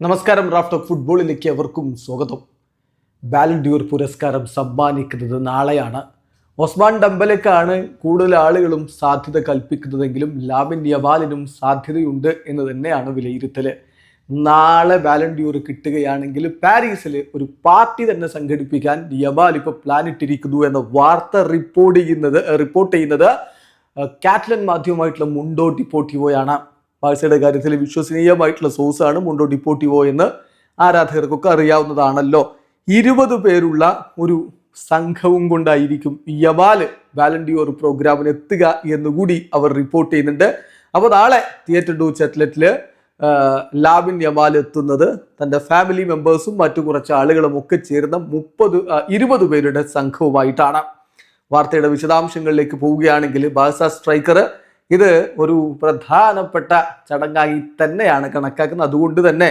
നമസ്കാരം റാഫ്റ്റ് ഫുട്ബോളിലേക്ക് എവർക്കും സ്വാഗതം. ബാലൻഡ്യൂർ പുരസ്കാരം സമ്മാനിക്കുന്നത് നാളെയാണ്. ഒസ്മാൻ ഡംബലക്കാണ് കൂടുതൽ ആളുകളും സാധ്യത കൽപ്പിക്കുന്നതെങ്കിലും ലാമിൻ യവാലിനും സാധ്യതയുണ്ട് എന്ന് തന്നെയാണ് വിലയിരുത്തൽ നാളെ ബാലൻഡ്യൂർ കിട്ടുകയാണെങ്കിൽ പാരീസിൽ ഒരു പാർട്ടി തന്നെ സംഘടിപ്പിക്കാൻ യവാൽ ഇപ്പോൾ പ്ലാൻ ഇട്ടിരിക്കുന്നു എന്ന വാർത്ത റിപ്പോർട്ട് ചെയ്യുന്നത് റിപ്പോർട്ട് ചെയ്യുന്നത് കാറ്റ്ലൻ മാധ്യമമായിട്ടുള്ള മുണ്ടോ ഡിപ്പോട്ടിവോയാണ് ബാഴ്സയുടെ കാര്യത്തിൽ വിശ്വസനീയമായിട്ടുള്ള സോഴ്സാണ് മുണ്ടോ ഡിപ്പോട്ടിവോ എന്ന് ആരാധകർക്കൊക്കെ അറിയാവുന്നതാണല്ലോ. ഇരുപത് പേരുള്ള ഒരു സംഘവും കൊണ്ടായിരിക്കും യവാൽ വാലണ്ടിയോർ പ്രോഗ്രാമിന് എത്തുക എന്നുകൂടി അവർ റിപ്പോർട്ട് ചെയ്യുന്നുണ്ട്. അപ്പോൾ നാളെ തിയേറ്റർ ഡു ചറ്റ്ലറ്റിൽ ലാബിൻ യമാൽ എത്തുന്നത് തന്റെ ഫാമിലി മെമ്പേഴ്സും മറ്റു കുറച്ച് ആളുകളും ഒക്കെ ചേർന്ന മുപ്പത് ഇരുപത് പേരുടെ സംഘവുമായിട്ടാണ്. വാർത്തയുടെ വിശദാംശങ്ങളിലേക്ക് പോവുകയാണെങ്കിൽ ബാസ സ്ട്രൈക്കർ ഇത് ഒരു പ്രധാനപ്പെട്ട ചടങ്ങായി തന്നെയാണ് കണക്കാക്കുന്നത്. അതുകൊണ്ട് തന്നെ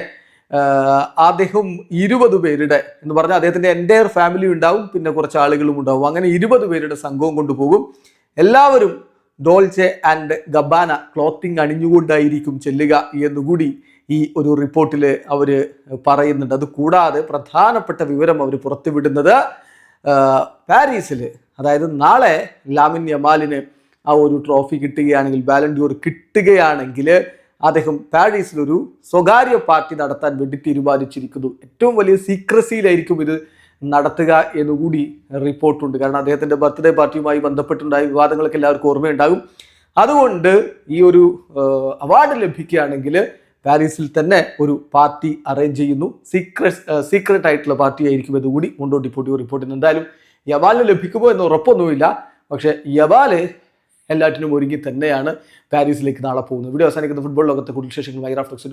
അദ്ദേഹം ഇരുപത് പേരുടെ എന്ന് പറഞ്ഞാൽ അദ്ദേഹത്തിന്റെ എന്റയർ ഫാമിലി ഉണ്ടാവും പിന്നെ കുറച്ച് ആളുകളും ഉണ്ടാവും. അങ്ങനെ ഇരുപത് പേരുടെ സംഘവും കൊണ്ടുപോകും എല്ലാവരും ഡോൾച്ചെ ആൻഡ് ഗബാന ക്ലോത്തിങ് അണിഞ്ഞുകൊണ്ടായിരിക്കും ചെല്ലുക എന്നുകൂടി ഈ ഒരു റിപ്പോർട്ടിൽ അവർ പറയുന്നുണ്ട്. അത് കൂടാതെ പ്രധാനപ്പെട്ട വിവരം അവർ പുറത്തുവിടുന്നത് പാരീസിൽ അതായത് നാളെ ലാമിൻ യമാലിന് ആ ഒരു ട്രോഫി കിട്ടുകയാണെങ്കിൽ ബാലൻഡ്യൂർ കിട്ടുകയാണെങ്കിൽ അദ്ദേഹം പാരീസിലൊരു സ്വകാര്യ പാർട്ടി നടത്താൻ വേണ്ടി തീരുമാനിച്ചിരിക്കുന്നു. ഏറ്റവും വലിയ സീക്രസിയിലായിരിക്കും ഇത് നടത്തുക എന്നുകൂടി റിപ്പോർട്ടുണ്ട്. കാരണം അദ്ദേഹത്തിന്റെ ബർത്ത്ഡേ പാർട്ടിയുമായി ബന്ധപ്പെട്ടുണ്ടായ വിവാദങ്ങളൊക്കെ എല്ലാവർക്കും ഓർമ്മയുണ്ടാകും. അതുകൊണ്ട് ഈ ഒരു അവാർഡ് ലഭിക്കുകയാണെങ്കിൽ പാരീസിൽ തന്നെ ഒരു പാർട്ടി അറേഞ്ച് ചെയ്യുന്നു. സീക്രട്ട് സീക്രട്ട് ആയിട്ടുള്ള പാർട്ടി ആയിരിക്കും എന്നുകൂടി മുണ്ടോ ഡിപ്പോട്ടി റിപ്പോർട്ടിന് എന്തായാലും യവാലിന് ലഭിക്കുമോ എന്ന് ഉറപ്പൊന്നുമില്ല. പക്ഷേ യവാൽ എല്ലാറ്റിനും ഒരുങ്ങി തന്നെയാണ് പാരീസിലേക്ക് നാളെ പോകുന്നത്. വീഡിയോ അവസാനിക്കുന്ന ഫുട്ബോൾ ലോകത്തെ കൂടുതൽ വിശേഷങ്ങളുമായി റാഫ്റ്റോക്സ്